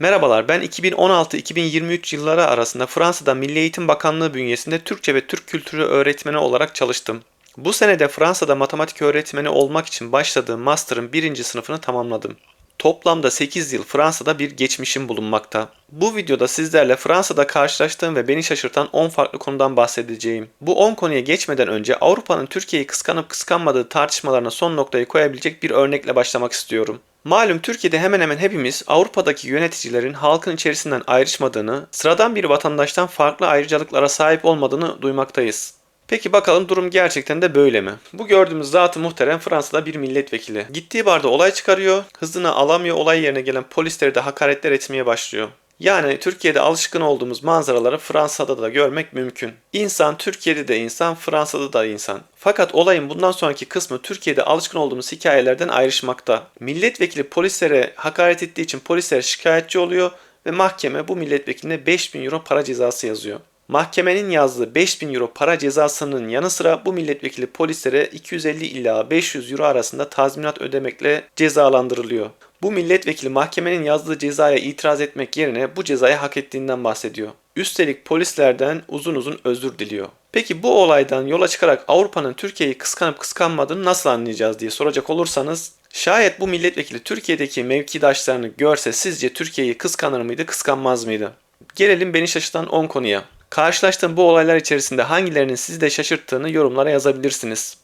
Merhabalar, ben 2016-2023 yılları arasında Fransa'da Milli Eğitim Bakanlığı bünyesinde Türkçe ve Türk kültürü öğretmeni olarak çalıştım. Bu sene de Fransa'da matematik öğretmeni olmak için başladığım master'ın birinci sınıfını tamamladım. Toplamda 8 yıl Fransa'da bir geçmişim bulunmakta. Bu videoda sizlerle Fransa'da karşılaştığım ve beni şaşırtan 10 farklı konudan bahsedeceğim. Bu 10 konuya geçmeden önce Avrupa'nın Türkiye'yi kıskanıp kıskanmadığı tartışmalarına son noktayı koyabilecek bir örnekle başlamak istiyorum. Malum Türkiye'de hemen hemen hepimiz Avrupa'daki yöneticilerin halkın içerisinden ayrışmadığını, sıradan bir vatandaştan farklı ayrıcalıklara sahip olmadığını duymaktayız. Peki bakalım durum gerçekten de böyle mi? Bu gördüğümüz zatı muhterem Fransa'da bir milletvekili. Gittiği barda olay çıkarıyor, hızını alamıyor olay yerine gelen polisleri de hakaretler etmeye başlıyor. Yani Türkiye'de alışkın olduğumuz manzaraları Fransa'da da görmek mümkün. İnsan Türkiye'de de insan, Fransa'da da insan. Fakat olayın bundan sonraki kısmı Türkiye'de alışkın olduğumuz hikayelerden ayrışmakta. Milletvekili polislere hakaret ettiği için polisler şikayetçi oluyor ve mahkeme bu milletvekiline 5000 euro para cezası yazıyor. Mahkemenin yazdığı 5000 euro para cezasının yanı sıra bu milletvekili polislere 250 ila 500 euro arasında tazminat ödemekle cezalandırılıyor. Bu milletvekili mahkemenin yazdığı cezaya itiraz etmek yerine bu cezayı hak ettiğinden bahsediyor. Üstelik polislerden uzun uzun özür diliyor. Peki bu olaydan yola çıkarak Avrupa'nın Türkiye'yi kıskanıp kıskanmadığını nasıl anlayacağız diye soracak olursanız Şayet bu milletvekili Türkiye'deki mevkidaşlarını görse sizce Türkiye'yi kıskanır mıydı, kıskanmaz mıydı? Gelelim beni şaşırtan 10 konuya. Karşılaştığım bu olaylar içerisinde hangilerinin sizi de şaşırttığını yorumlara yazabilirsiniz.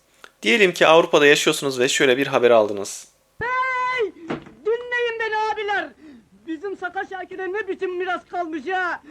Diyelim ki Avrupa'da yaşıyorsunuz ve şöyle bir haber aldınız. Şakir'e ne biçim miras kalmış ya.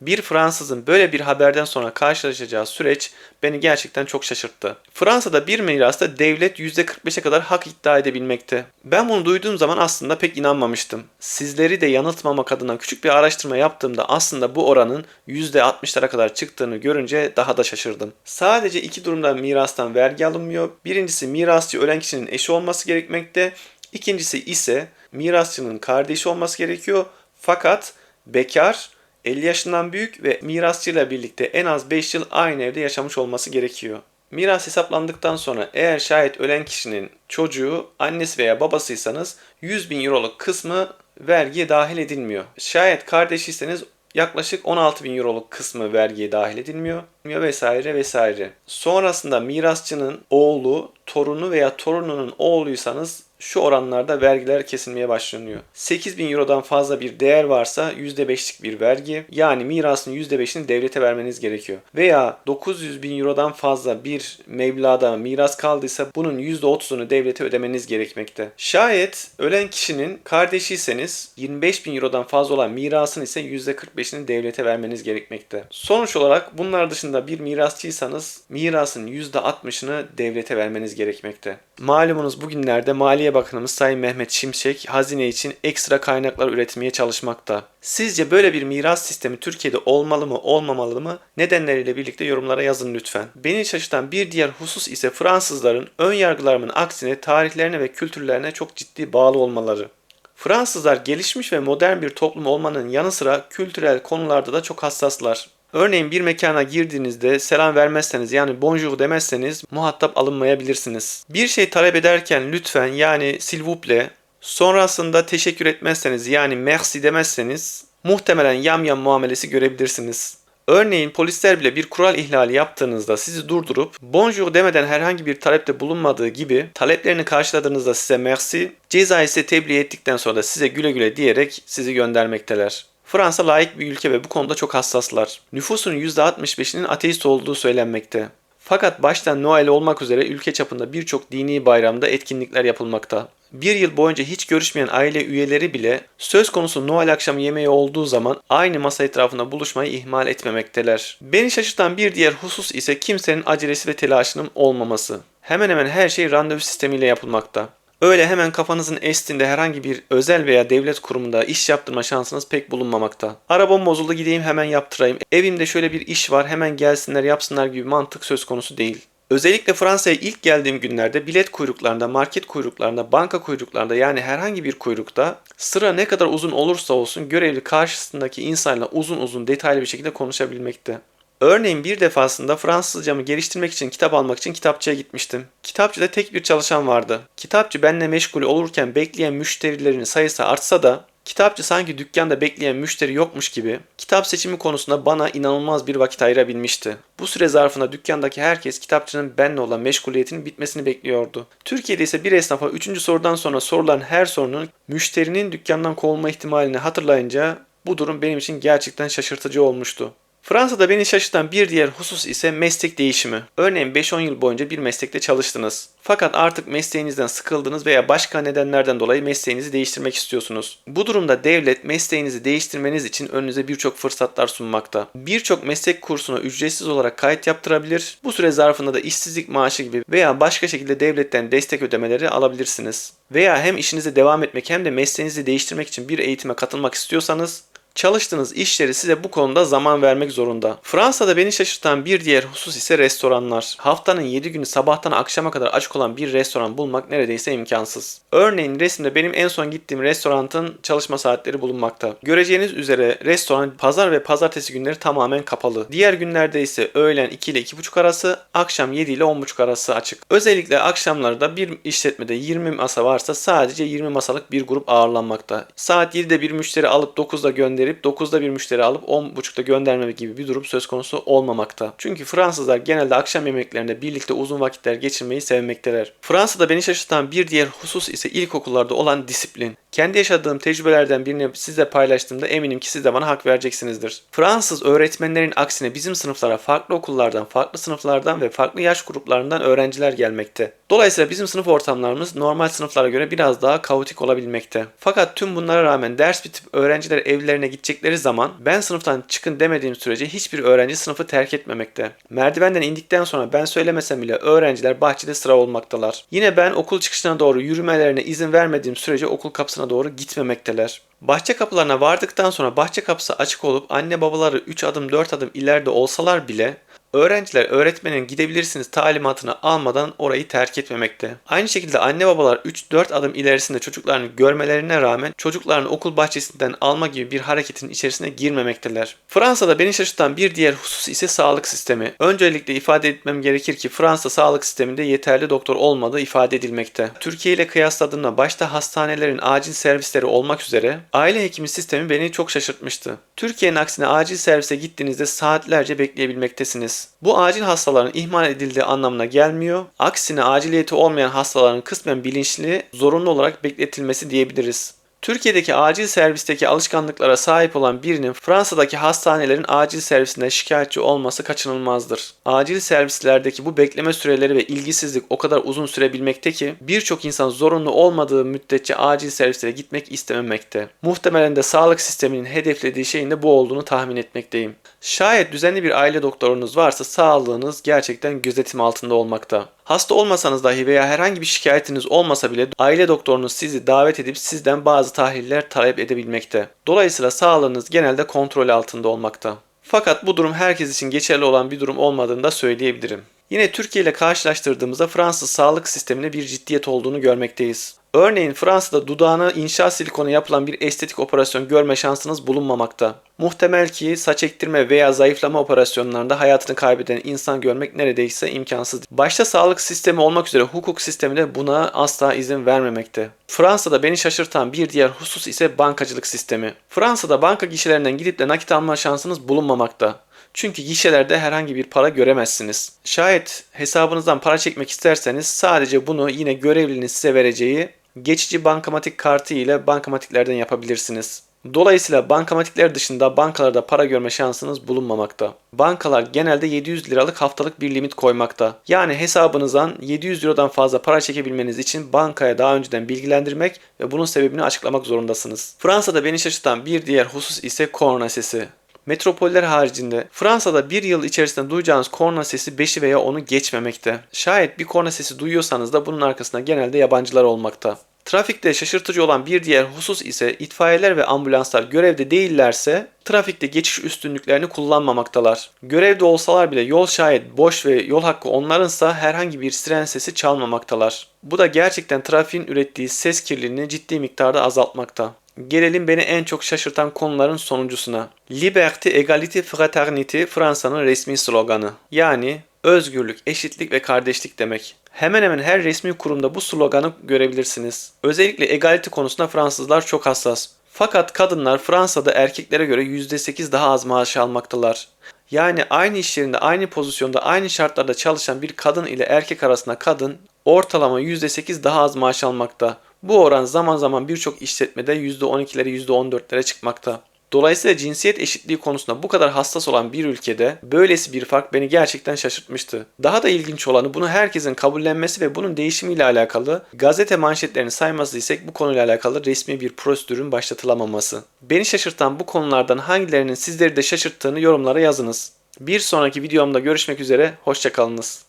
Bir Fransızın böyle bir haberden sonra karşılaşacağı süreç beni gerçekten çok şaşırttı. Fransa'da bir mirasta devlet %45'e kadar hak iddia edebilmekte. Ben bunu duyduğum zaman aslında pek inanmamıştım. Sizleri de yanıltmamak adına küçük bir araştırma yaptığımda aslında bu oranın %60'lara kadar çıktığını görünce daha da şaşırdım. Sadece iki durumda mirastan vergi alınmıyor. Birincisi mirasçı ölen kişinin eşi olması gerekmekte. İkincisi ise mirasçının kardeşi olması gerekiyor. Fakat bekar 50 yaşından büyük ve mirasçıyla birlikte en az 5 yıl aynı evde yaşamış olması gerekiyor. Miras hesaplandıktan sonra eğer şayet ölen kişinin çocuğu, annesi veya babasıysanız 100 bin euroluk kısmı vergiye dahil edilmiyor. Şayet kardeşiyseniz yaklaşık 16 bin euroluk kısmı vergiye dahil edilmiyor vesaire vesaire. Sonrasında mirasçının oğlu, torunu veya torununun oğluysanız şu oranlarda vergiler kesilmeye başlanıyor. 8000 Euro'dan fazla bir değer varsa %5'lik bir vergi yani mirasın %5'ini devlete vermeniz gerekiyor. Veya 900 bin Euro'dan fazla bir meblağda miras kaldıysa bunun %30'unu devlete ödemeniz gerekmekte. Şayet ölen kişinin kardeşiyseniz 25 bin Euro'dan fazla olan mirasın ise %45'ini devlete vermeniz gerekmekte. Sonuç olarak bunlar dışında bir mirasçıysanız mirasın %60'ını devlete vermeniz gerekmekte. Malumunuz bugünlerde Maliye Bakanımız Sayın Mehmet Şimşek hazine için ekstra kaynaklar üretmeye çalışmakta. Sizce böyle bir miras sistemi Türkiye'de olmalı mı olmamalı mı? Nedenleriyle birlikte yorumlara yazın lütfen. Beni şaşırtan bir diğer husus ise Fransızların ön yargılarımın aksine tarihlerine ve kültürlerine çok ciddi bağlı olmaları. Fransızlar gelişmiş ve modern bir toplum olmanın yanı sıra kültürel konularda da çok hassaslar. Örneğin bir mekana girdiğinizde selam vermezseniz yani bonjour demezseniz muhatap alınmayabilirsiniz. Bir şey talep ederken lütfen yani s'il vous plaît sonrasında teşekkür etmezseniz yani merci demezseniz muhtemelen yam yam muamelesi görebilirsiniz. Örneğin polisler bile bir kural ihlali yaptığınızda sizi durdurup bonjour demeden herhangi bir talepte bulunmadığı gibi taleplerini karşıladığınızda size merci, cezayı size tebliğ ettikten sonra da size güle güle diyerek sizi göndermekteler. Fransa layık bir ülke ve bu konuda çok hassaslar. Nüfusun %65'inin ateist olduğu söylenmekte. Fakat başta Noel olmak üzere ülke çapında birçok dini bayramda etkinlikler yapılmakta. Bir yıl boyunca hiç görüşmeyen aile üyeleri bile söz konusu Noel akşamı yemeği olduğu zaman aynı masa etrafında buluşmayı ihmal etmemekteler. Beni şaşırtan bir diğer husus ise kimsenin acelesi ve telaşının olmaması. Hemen hemen her şey randevu sistemiyle yapılmakta. Öyle hemen kafanızın estiğinde herhangi bir özel veya devlet kurumunda iş yaptırma şansınız pek bulunmamakta. Arabam bozuldu gideyim hemen yaptırayım. Evimde şöyle bir iş var hemen gelsinler yapsınlar gibi mantık söz konusu değil. Özellikle Fransa'ya ilk geldiğim günlerde bilet kuyruklarında, market kuyruklarında, banka kuyruklarında yani herhangi bir kuyrukta sıra ne kadar uzun olursa olsun görevli karşısındaki insanla uzun uzun detaylı bir şekilde konuşabilmekte. Örneğin bir defasında Fransızcamı geliştirmek için kitap almak için kitapçıya gitmiştim. Kitapçıda tek bir çalışan vardı. Kitapçı benimle meşgul olurken bekleyen müşterilerin sayısı artsa da Kitapçı sanki dükkanda bekleyen müşteri yokmuş gibi kitap seçimi konusunda bana inanılmaz bir vakit ayırabilmişti. Bu süre zarfında dükkandaki herkes kitapçının benle olan meşguliyetinin bitmesini bekliyordu. Türkiye'de ise bir esnafa 3. sorudan sonra sorulan her sorunun müşterinin dükkandan kovulma ihtimalini hatırlayınca bu durum benim için gerçekten şaşırtıcı olmuştu. Fransa'da beni şaşırtan bir diğer husus ise meslek değişimi. Örneğin 5-10 yıl boyunca bir meslekte çalıştınız. Fakat artık mesleğinizden sıkıldınız veya başka nedenlerden dolayı mesleğinizi değiştirmek istiyorsunuz. Bu durumda devlet mesleğinizi değiştirmeniz için önünüze birçok fırsatlar sunmakta. Birçok meslek kursuna ücretsiz olarak kayıt yaptırabilir. Bu süre zarfında da işsizlik maaşı gibi veya başka şekilde devletten destek ödemeleri alabilirsiniz. Veya hem işinize devam etmek hem de mesleğinizi değiştirmek için bir eğitime katılmak istiyorsanız Çalıştığınız işleri size bu konuda zaman vermek zorunda. Fransa'da beni şaşırtan bir diğer husus ise restoranlar. Haftanın 7 günü sabahtan akşama kadar açık olan bir restoran bulmak neredeyse imkansız. Örneğin resimde benim en son gittiğim restoranın çalışma saatleri bulunmakta. Göreceğiniz üzere restoran pazar ve pazartesi günleri tamamen kapalı. Diğer günlerde ise öğlen 2 ile 2.30 arası, akşam 7 ile 10.30 arası açık. Özellikle akşamlarda bir işletmede 20 masa varsa sadece 20 masalık bir grup ağırlanmakta. Saat 7'de bir müşteri alıp 9'da gönderip 9'da bir müşteri alıp 10.30'da gönderme gibi bir durum söz konusu olmamakta. Çünkü Fransızlar genelde akşam yemeklerinde birlikte uzun vakitler geçirmeyi sevmekteler. Fransa'da beni şaşırtan bir diğer husus ise ilkokullarda olan disiplin. Kendi yaşadığım tecrübelerden birini sizle paylaştığımda eminim ki siz de bana hak vereceksinizdir. Fransız öğretmenlerin aksine bizim sınıflara farklı okullardan, farklı sınıflardan ve farklı yaş gruplarından öğrenciler gelmekte. Dolayısıyla bizim sınıf ortamlarımız normal sınıflara göre biraz daha kaotik olabilmekte. Fakat tüm bunlara rağmen ders bitip öğrenciler evlerine gidecekleri zaman ben sınıftan çıkın demediğim sürece hiçbir öğrenci sınıfı terk etmemekte. Merdivenden indikten sonra ben söylemesem bile öğrenciler bahçede sıra olmaktalar. Yine ben okul çıkışına doğru yürümelerine izin vermediğim sürece okul kapısına doğru gitmemekteler. Bahçe kapılarına vardıktan sonra bahçe kapısı açık olup anne babaları 3 adım 4 adım ileride olsalar bile Öğrenciler öğretmenin gidebilirsiniz talimatını almadan orayı terk etmemekte. Aynı şekilde anne babalar 3-4 adım ilerisinde çocuklarını görmelerine rağmen çocuklarını okul bahçesinden alma gibi bir hareketin içerisine girmemekteler. Fransa'da beni şaşırtan bir diğer husus ise sağlık sistemi. Öncelikle ifade etmem gerekir ki Fransa sağlık sisteminde yeterli doktor olmadığı ifade edilmekte. Türkiye ile kıyasladığımda başta hastanelerin acil servisleri olmak üzere aile hekimi sistemi beni çok şaşırtmıştı. Türkiye'nin aksine acil servise gittiğinizde saatlerce bekleyebilmektesiniz. Bu acil hastaların ihmal edildiği anlamına gelmiyor. Aksine aciliyeti olmayan hastaların kısmen bilinçli, zorunlu olarak bekletilmesi diyebiliriz. Türkiye'deki acil servisteki alışkanlıklara sahip olan birinin Fransa'daki hastanelerin acil servisinde şikayetçi olması kaçınılmazdır. Acil servislerdeki bu bekleme süreleri ve ilgisizlik o kadar uzun sürebilmekte ki birçok insan zorunlu olmadığı müddetçe acil servislere gitmek istememekte. Muhtemelen de sağlık sisteminin hedeflediği şeyin de bu olduğunu tahmin etmekteyim. Şayet düzenli bir aile doktorunuz varsa sağlığınız gerçekten gözetim altında olmakta. Hasta olmasanız dahi veya herhangi bir şikayetiniz olmasa bile aile doktorunuz sizi davet edip sizden bazı tahliller talep edebilmekte. Dolayısıyla sağlığınız genelde kontrol altında olmakta. Fakat bu durum herkes için geçerli olan bir durum olmadığını da söyleyebilirim. Yine Türkiye ile karşılaştırdığımızda Fransız sağlık sisteminde bir ciddiyet olduğunu görmekteyiz. Örneğin Fransa'da dudağına inşa silikonu yapılan bir estetik operasyon görme şansınız bulunmamakta. Muhtemel ki saç ektirme veya zayıflama operasyonlarında hayatını kaybeden insan görmek neredeyse imkansız. Başta sağlık sistemi olmak üzere hukuk sistemi de buna asla izin vermemekte. Fransa'da beni şaşırtan bir diğer husus ise bankacılık sistemi. Fransa'da banka gişelerinden gidip de nakit alma şansınız bulunmamakta. Çünkü gişelerde herhangi bir para göremezsiniz. Şayet hesabınızdan para çekmek isterseniz sadece bunu yine görevlinin size vereceği geçici bankamatik kartı ile bankamatiklerden yapabilirsiniz. Dolayısıyla bankamatikler dışında bankalarda para görme şansınız bulunmamakta. Bankalar genelde 700 liralık haftalık bir limit koymakta. Yani hesabınızdan 700 liradan fazla para çekebilmeniz için bankaya daha önceden bilgilendirmek ve bunun sebebini açıklamak zorundasınız. Fransa'da beni şaşırtan bir diğer husus ise korna sesi. Metropoller haricinde Fransa'da bir yıl içerisinde duyacağınız korna sesi 5'i veya onu geçmemekte. Şayet bir korna sesi duyuyorsanız da bunun arkasında genelde yabancılar olmakta. Trafikte şaşırtıcı olan bir diğer husus ise itfaiyeler ve ambulanslar görevde değillerse trafikte geçiş üstünlüklerini kullanmamaktalar. Görevde olsalar bile yol şayet boş ve yol hakkı onlarınsa herhangi bir siren sesi çalmamaktalar. Bu da gerçekten trafiğin ürettiği ses kirliliğini ciddi miktarda azaltmakta. Gelelim beni en çok şaşırtan konuların sonuncusuna. Liberté, égalité, fraternité Fransa'nın resmi sloganı. Yani özgürlük, eşitlik ve kardeşlik demek. Hemen hemen her resmi kurumda bu sloganı görebilirsiniz. Özellikle egalite konusunda Fransızlar çok hassas. Fakat kadınlar Fransa'da erkeklere göre %8 daha az maaş almaktalar. Yani aynı iş yerinde, aynı pozisyonda, aynı şartlarda çalışan bir kadın ile erkek arasında kadın ortalama %8 daha az maaş almakta. Bu oran zaman zaman birçok işletmede %12'lere %14'lere çıkmakta. Dolayısıyla cinsiyet eşitliği konusunda bu kadar hassas olan bir ülkede böylesi bir fark beni gerçekten şaşırtmıştı. Daha da ilginç olanı bunu herkesin kabullenmesi ve bunun değişimiyle alakalı gazete manşetlerini sayması isek bu konuyla alakalı resmi bir prosedürün başlatılamaması. Beni şaşırtan bu konulardan hangilerinin sizleri de şaşırttığını yorumlara yazınız. Bir sonraki videomda görüşmek üzere, hoşçakalınız.